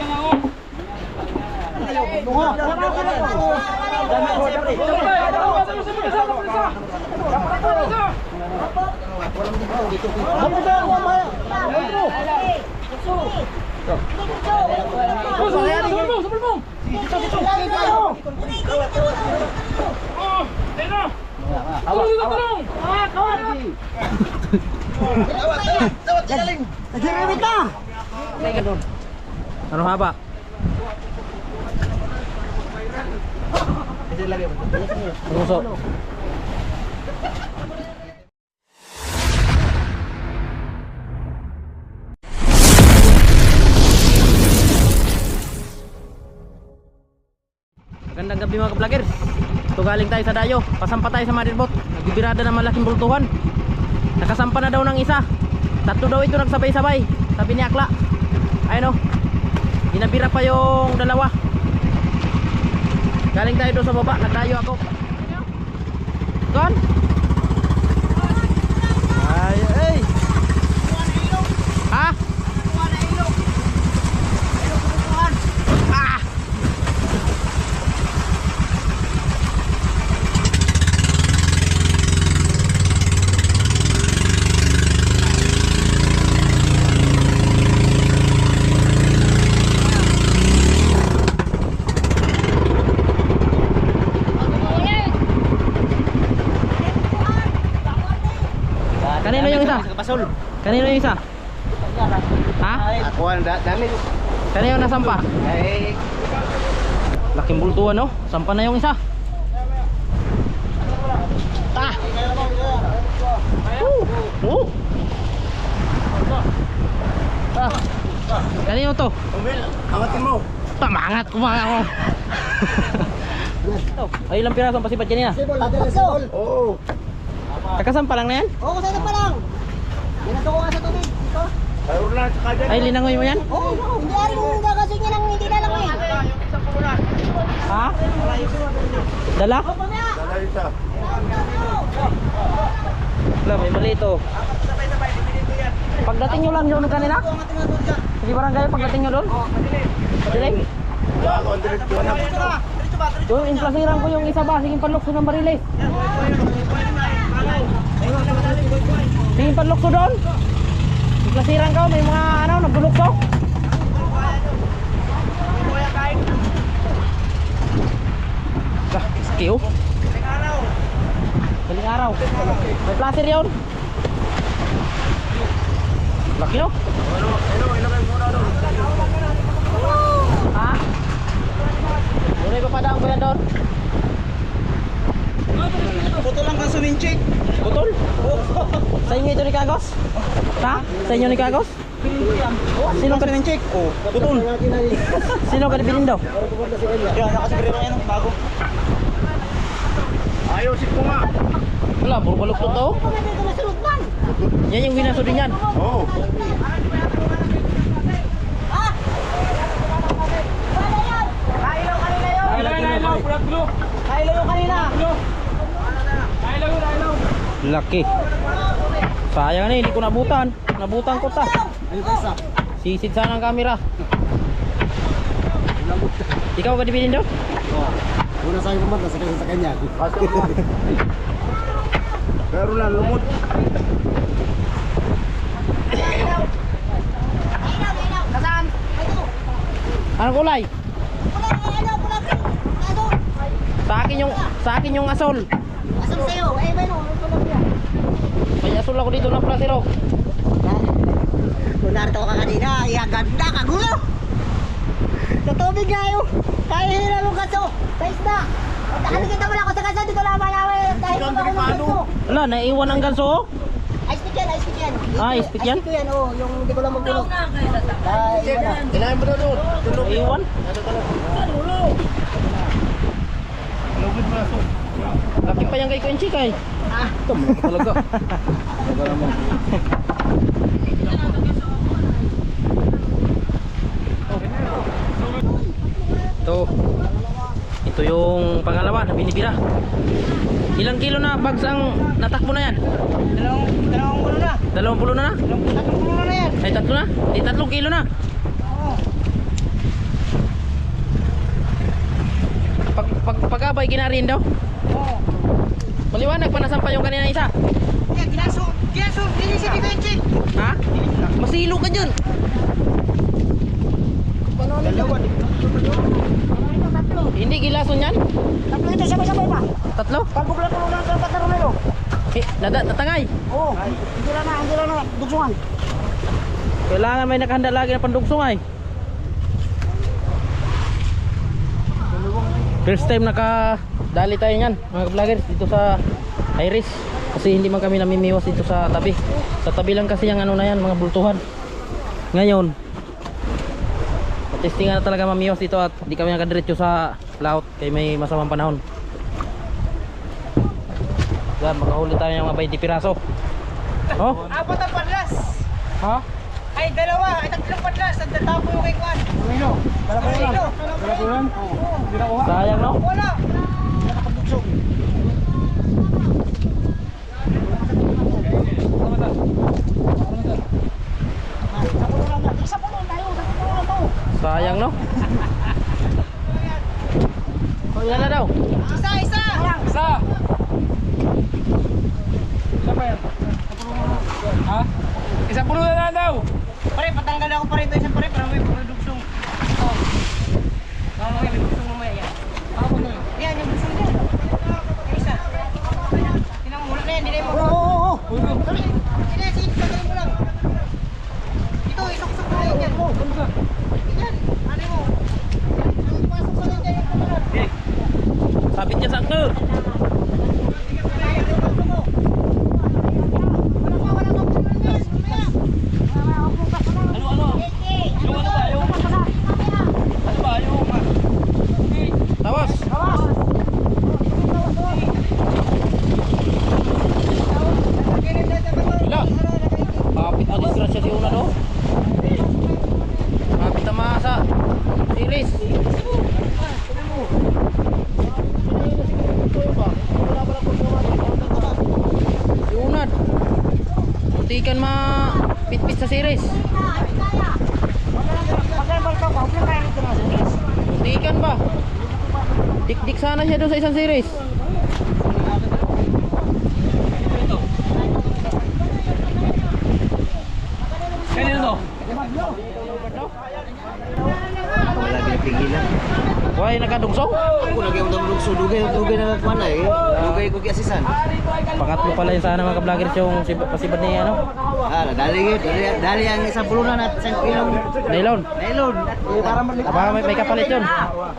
Hindi na ako. Sabulbong, sabulbong! Oh, Tena! Tulong dito, tulong! Nagsirimit na. Ano haba? Ruso. Magandang gabi mga vlogger. Ito galing tayo sa Dayo. Pasampa tayo sa Marilbot. Nagbibirada ng malaking bultuhan. Nakasampa na daw ng isa. Tatlo daw ito nagsabay-sabay. Sabi ni Akla. Ayun o. Ginabira pa yung dalawa. Galing tayo doon sa baba. Nagdayo ako. Doon. Pasol. Kanino yung isa? Ha? Ako ang dami. Kanino nasampa? Eh, Laking bultuan no? Sampa na yung isa. Ah! Woo! Woo! Ah! Kanino to? angatin mo. Pamangat kumanga ako. Ay ilang piraso ang pasipat kanina? Sibol, sibol. Oo. Kakasampa lang na yan? Oo, kasi na pa lang. Ginagawa ko nga sa tubig. Dito. Ay linangoy mo yan? Oo, oo. Hindi ari kung gagasin niya lang hindi na lang eh. Ha? Dala? Wala, may mali ito. Pagdating nyo lang doon kanina? Sige barangay, pagdating nyo doon? Padilim? Yung implasiran ko yung isa ba, sige panlokso ng barilis. Sige panlokso doon. Implasiran ko, may mga ano, nagbulokso. Lah, skill. Galing araw. May placer yun. Laki no? Ha? Muna pa padaan ko yan doon. Puto lang kang suminchik. Putol? Sa inyo ito ni Kagos? Ha? Sa inyo ni Kagos? Sino ka rin check? Oh, putol. Sino ka rin daw? Yan, nakasigrero yan. Bago. Ayaw, sip ko nga. Wala, puro baluktot to. Yan yung winaso din yan. Oo. Ilaw, ilaw, bulat blue. Kailan yung kanina? Blue. Ilaw, ilaw, ilaw. Laki. Sayang na, hindi ko nabutan. Nabutan ko ta. Ayun kaysa. Sisid sana ang camera. Ikaw ka dibilin daw? Una sa akin pumunta, sakay sa kanya. Pero na, lumot. Anong kulay? Sa akin yung sa akin yung asol. Sa'yo? Eh, ba yun? May asol ako dito na plasero. Kung narito ka kanina, iya ganda, kagulo! Sa tubig nga yun! Kaya hira mo kaso! Sa isda! Ano kita mo lang ako sa kaso, dito lang malawin! Dahil mo ako ng kaso! Wala, naiwan ang ganso. oh. Ice pick yan, ice pick yan! Ah, ice pick yan? Ice pick yan, oo, yung hindi ko lang magulog. Ay, yun na. Kailangan mo na doon. Naiwan? Yung kay Quincy kay. Ito mo talaga. Talaga naman. Ito. Ito yung pangalawa na binibira. Ilang kilo na bags ang natakbo na yan? Dalawang, dalawang ulo na. Dalawang pulo na na? Dalawang tatlong ulo na yan. Ay tatlo na? Di tatlong kilo na. Oo. Pag, pag, pag-abay ginarin daw. Oo. Maliwanag pa nasampa yung kanina isa. Yan, ginaso. Ginaso. Ni Benchik. Ha? Masilo ka dyan. Dalawa. Tatlo. Hindi gilason yan? Tatlo ito sabay-sabay pa. Tatlo? Kalbog lang ulo ng dapat na Romero. Eh, nada, natangay. Oo. Hindi lang na, hindi lang na. Dugsungan. Kailangan may nakahanda lagi na pandugsong ay. First time nakadali tayo niyan mga vloggers dito sa Iris. Kasi hindi man kami namimiwas dito sa tabi. Sa tabi lang kasi yung ano na yan, mga bultuhan. Ngayon, testingan na talaga mamiwas dito at hindi kami nakadiretso sa laut kaya may masamang panahon. Yan, makahuli tayo ng mga 20 piraso. Oh, Apat ang padlas. ha? Ay, dalawa. Ay, tatlong padlas. Ang tatapo yung kay Kwan. Romero. Dalawa lang. Dalawa lang. Sayang no? Wala. Sana siya doon sa isang series. Why nakadugsong? Ako lagi ang damlugso, dugay, dugay na nagmana eh. Dugay ko kiasisan. Pangatlo pala yun sana mga ka-vloggers yung si, pasibad ni ano? Ah, dali dali, dali ang isang pulunan at isang kilong Nailon. nailon. Baka may, may kapalit yun.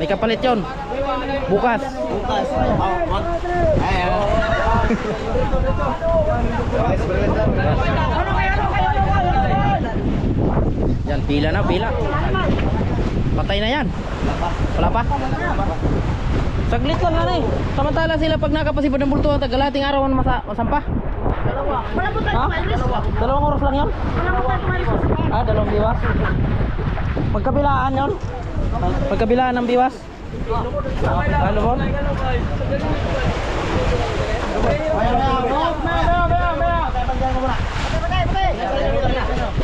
May kapalit yun. Bukas. bukas. Ay, ah. Yan, pila na, pila. Patay na yan. Wala pa? Saglit lang ano eh. Samantala sila pag nakapasipad ng bultuhan, tagalating araw ang masa masampa. Ha? Dalawang oras lang yun? Ah, dalawang biwas? Pagkabilaan yun? Pagkabilaan ng biwas? Ano mo?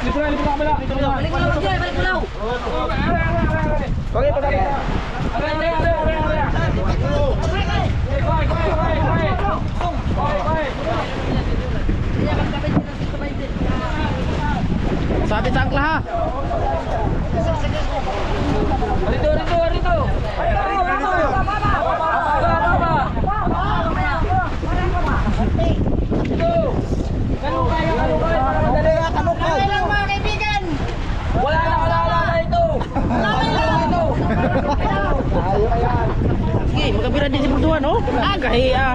Dito na, dito na. Dito na. Balik mo lang balik mo lang. Okay, pagkali. Are, are, are, are. Okay, okay, okay, okay. Okay, okay. Sabi sa angkla ha? Rito, rito, rito. Kamay lang mga kaibigan. Wala na, wala na, wala ito. Kamay lang. Sige, magkabira din si bultuhan oh. Ah, kahiya.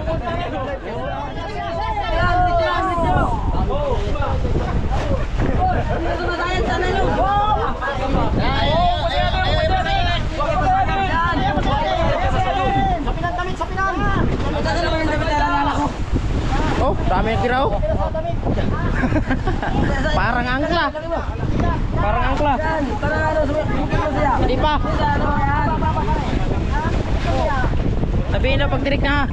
Sa pinan, talit sa pinan. Dami ng kiraw. Parang angkla. Parang angkla. Hindi pa. Sabihin na pag tirik na ha.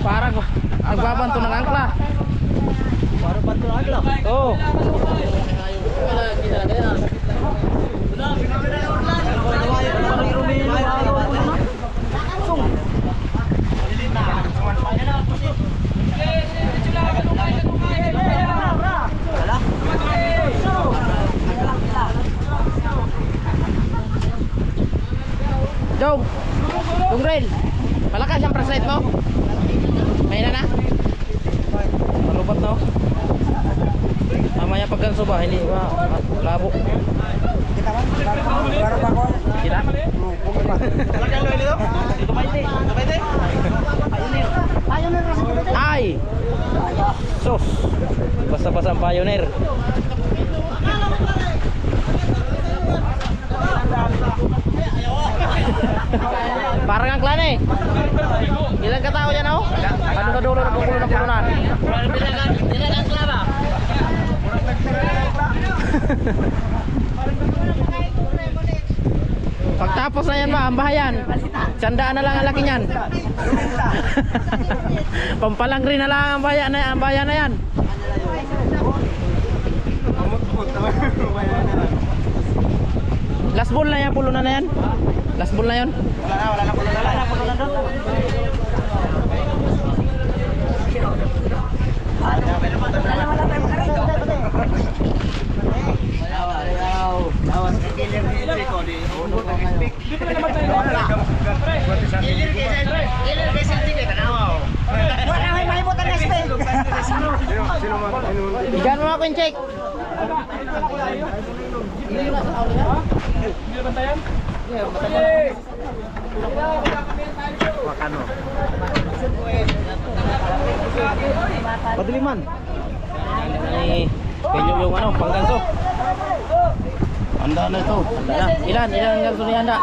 Parang nagbabanto ng angkla. Parang banto na agla. Oo. Jong! Jong Rail! Malakas ang flashlight mo? May na na? Malubat na oh. Ganso ba, hindi ba? Labo. Kita? Ay! Sus! Basta-basta ang pioneer. Parang ang klan eh. Ilang katao yan oh? Ano sa dulo ng kukulo ng kulunan? Pagtapos na yan ang bahayan? Sandaan na lang ang laki niyan. Pampalangri na lang ang bayan na, ang bayan na yan. Last ball na yan, pulo na na yan. Last ball na yan. Bigyan mo ako yung check. Padiliman. Ay, pinyo yung ano, pangganso. Handa na ito. Handa na. Ilan? Ilan ang ganso ni handa?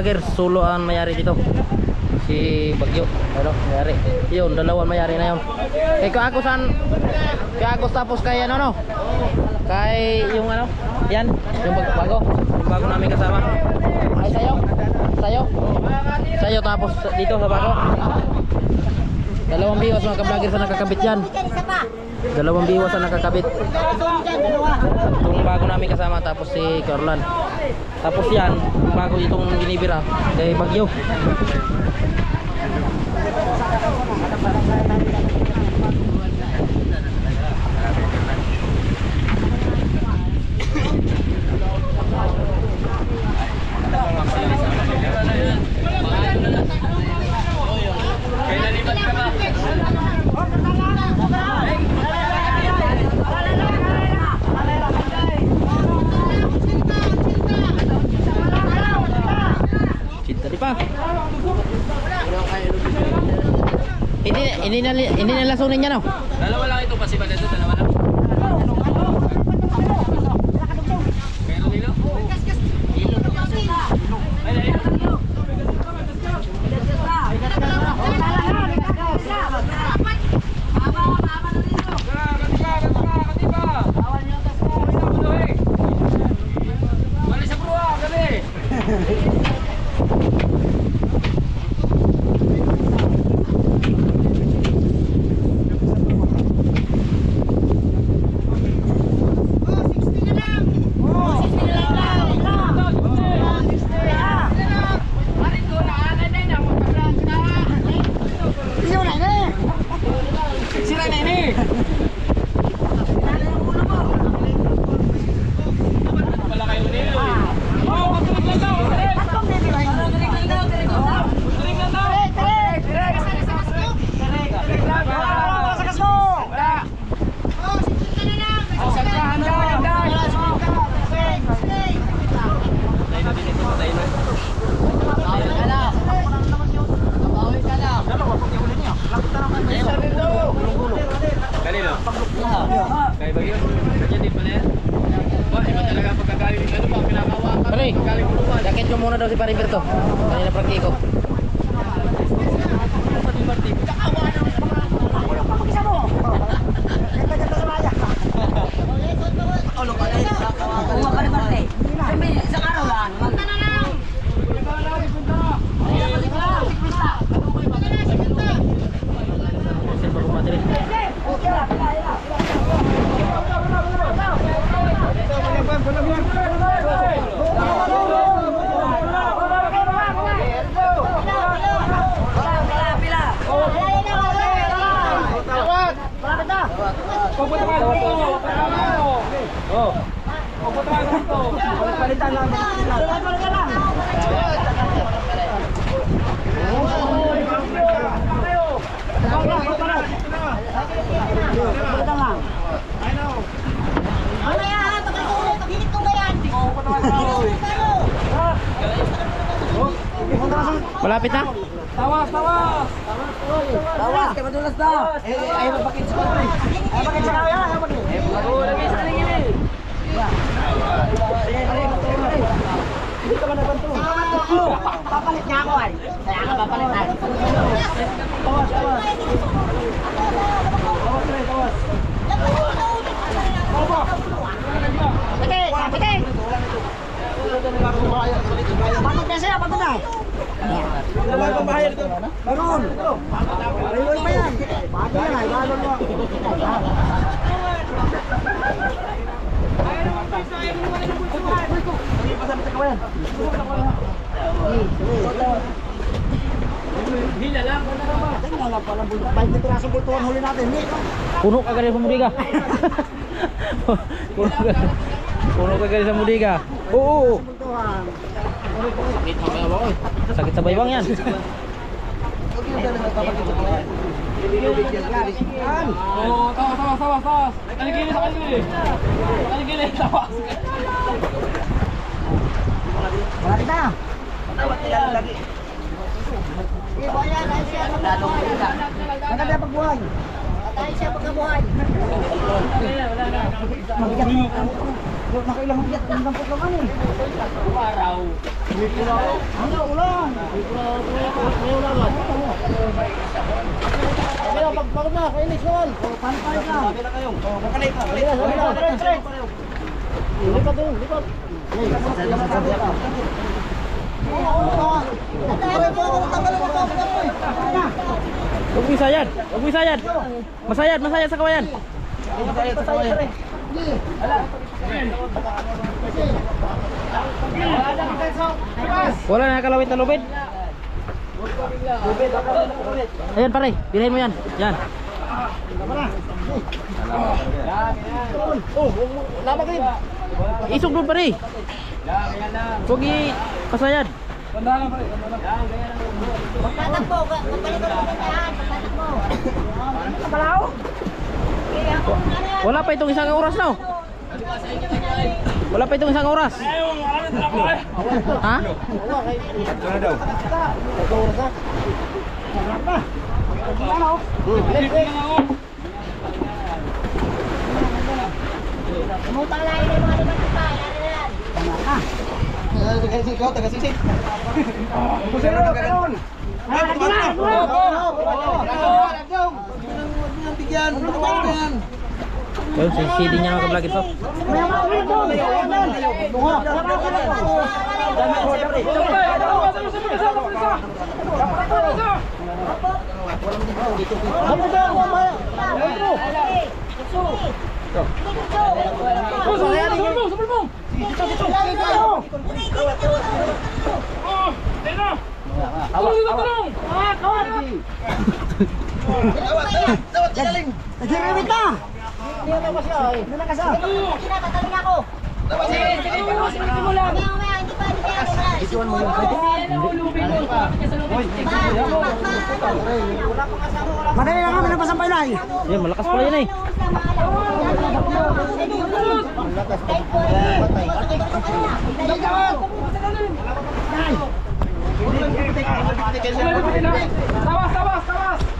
Ka-vlogger, solo ang mayari dito. Si Bagyo, ano, mayari. Yun, dalawan mayari na yun. Eh, kung ako saan, kaya ako tapos kay ano, no? Kay yung ano, yan, yung bag- bago, yung bago namin kasama. Ay, sayo, sayo, sayo tapos dito sa bago. Dalawang biwas mga ka-vlogger sa nakakabit yan. Dalawang biwas sa nakakabit. Itong bago namin kasama tapos si Corlan. Tapos yan, bago itong binibira kay Bagyo. Cinta di pa. Hindi na hindi na niya no. Dalawa lang ito, pasiba na ito, dalawa lang. Pero dilo? Ay, ay. Wala sa pruwa, gabi. Sila na ini. Wala kayo ni. Oh, patuloy lang daw. Tuloy lang daw. Wala. Oh, sagkahan daw, yan daw. Kanino? Kay Bagyo. Kanya din pala yan. Ba, iba talaga pagkagaling ano ba pinakawakan. Pare, Pagkagaling mo ba? jacket nyo muna daw si Pare Berto. Kanina practico. Silver ko battery. Oh. Pupunta ka dito. Palitan lang. Malapit na? Tawas, tawas. Oh, lagi sa kanila. Papalit niya ako ay. Kaya ka papalitan. Pati, pati. Pagod na siya, pagod na. Meron. Ayun pa yan. Bago yan ay. Bago mo. Hila lang. Tingnan lang pala. 20 piraso bultuhan huli natin. Hindi. Puno ka gali sa mudiga. Puno ka. Puno ka gali sa mudiga. Oo. oo. Bultuhan. Sakit sa baybang yan. Oh, tawas, tawas, tawas, tawas. Kaligili sa kaligili. Kaligili, tawas. Malapit na. Maganda pagbuhay. Tayo siya pagkabuhay. Mabigat. Nakailang mabigat. Ang dampot naman eh. Araw. Ano, ulan. Kaya pag pagod na, kainis naman. O, paano tayo ka? Sabi na kayo. O, makanay ka. Sabi na, sabi na. Lipat doon, lipat. Sabi ka. Huwag mo isayad. Huwag mo isayad. Masayad, masayad sa kawayan. Wala na kalawit na lubid. Ayan pare, bilhin mo yan. Yan. Oh, lama ka rin. Isog doon pare. Huwag i pasayad. Tanda lang, pare. Daan, pagtatakbo. Kabalaw? Kaya ako, ano yan? Wala pa itong isang oras no. Wala pa itong isang oras. Ayaw, ano na ako eh. Ha? Hindi na. Umutang lang yung mga limang pa, ano na yan? Ikaw, taga-sisig. Gusto na lang ganun. Ay, pagkakala. Bigyan, matawag na yan. Yun, si CD niya mga kablog ito. Sabal mo, sabal mo. Oh, ayun na. Tulong dito, tulong! Ah, kawan! Naghirimit na! Hindi na ba siya? Hindi na kasi. Kinakataling ako. Sige, sige mo, sige mo lang. Mamaya, mamaya, hindi pa, hindi pa ako. Bisuan mo yung lubid. Madali lang kami nagpasampay na eh. Yan, malakas pala yan eh. Tawas, tawas, tawas!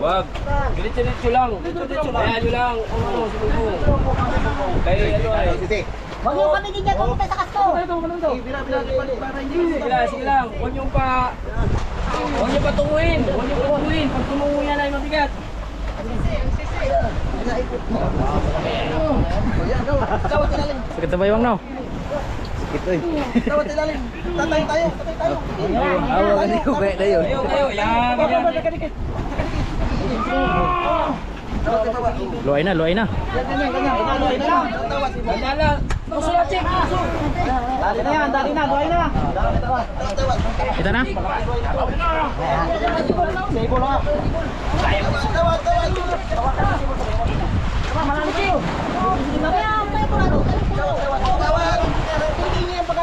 Wag. Diretso-diretso lang. Kaya nyo lang. Ano, sumubong. Kaya ano ay. Huwag niyo kami din dyan pumunta sa kasto. Sige lang, sige lang. Huwag nyo pa... Huwag nyo pa tunguin. Huwag nyo pa tunguin. Pag tumungo yan ay mabigat. Sakit na ba yung no? Kayo, kayo. Yan, yan. Luay na, luay na. Dala. Musulat, check. Dali na yan, dali na, buhay na. Ito na? Sebo na. Mamaya, mamaya po ano. Hindi niya yung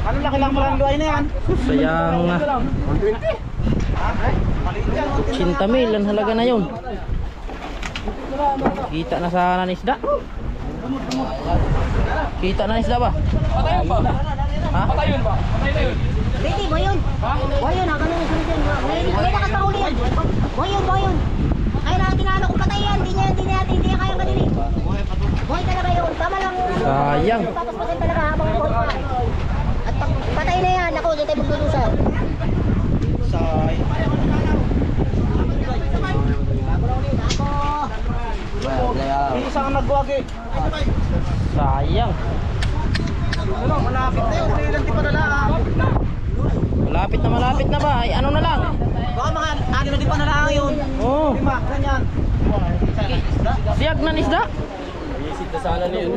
Ano laki lang pala luay na yan? Sayang ah. 80 mil ang halaga na yun. Kita na sana ni Sda. Kita na ni Sda ba? Patayon ba? Ha? Patayon ba? Patay na yun. Ready, boy yun. Boy yun, hanggang yung sunod yun. May, nakasahuli yan. Boy yun, boy yun. Kaya na tinalo ko patay yan. Hindi niya, hindi niya, hindi niya kaya kadili. Boy talaga yun. Tama lang. Sayang. Tapos patay talaga habang pag patay na yan, ako, dito tayo magdudusan. May isang nagwagi. Sayang. Ano, malapit na yun. Hindi lang di pa nalaan. Malapit na malapit na ba? Ay, ano na lang? Baka mga ano na di pa nalaan yun. Oh, Lima, ganyan. siyag na ni Sda. Sana niyo.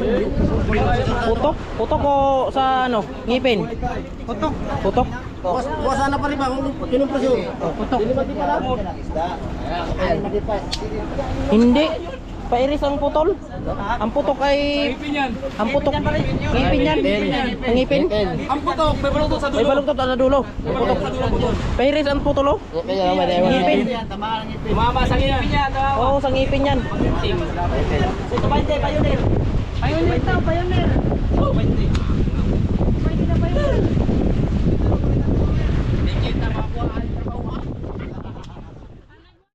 Putok? Putok o sa ano? Ngipin? Putok. Putok? Buwas, buwasan na pa rin ba? Kinumpresyon. Putok. Hindi. Pairis ang putol. Ang putok ay... Ipin yan. Ang putok. Ngipin yan. Ang ngipin. Ang putok, may balong sa May dulo. balong to sa dulo. Putok. Pairis ang putol oh. Ngipin. Mama sa ngipin yan. Oo, sa ngipin yan. Ito ba hindi? Pioneer. Pioneer daw, pioneer.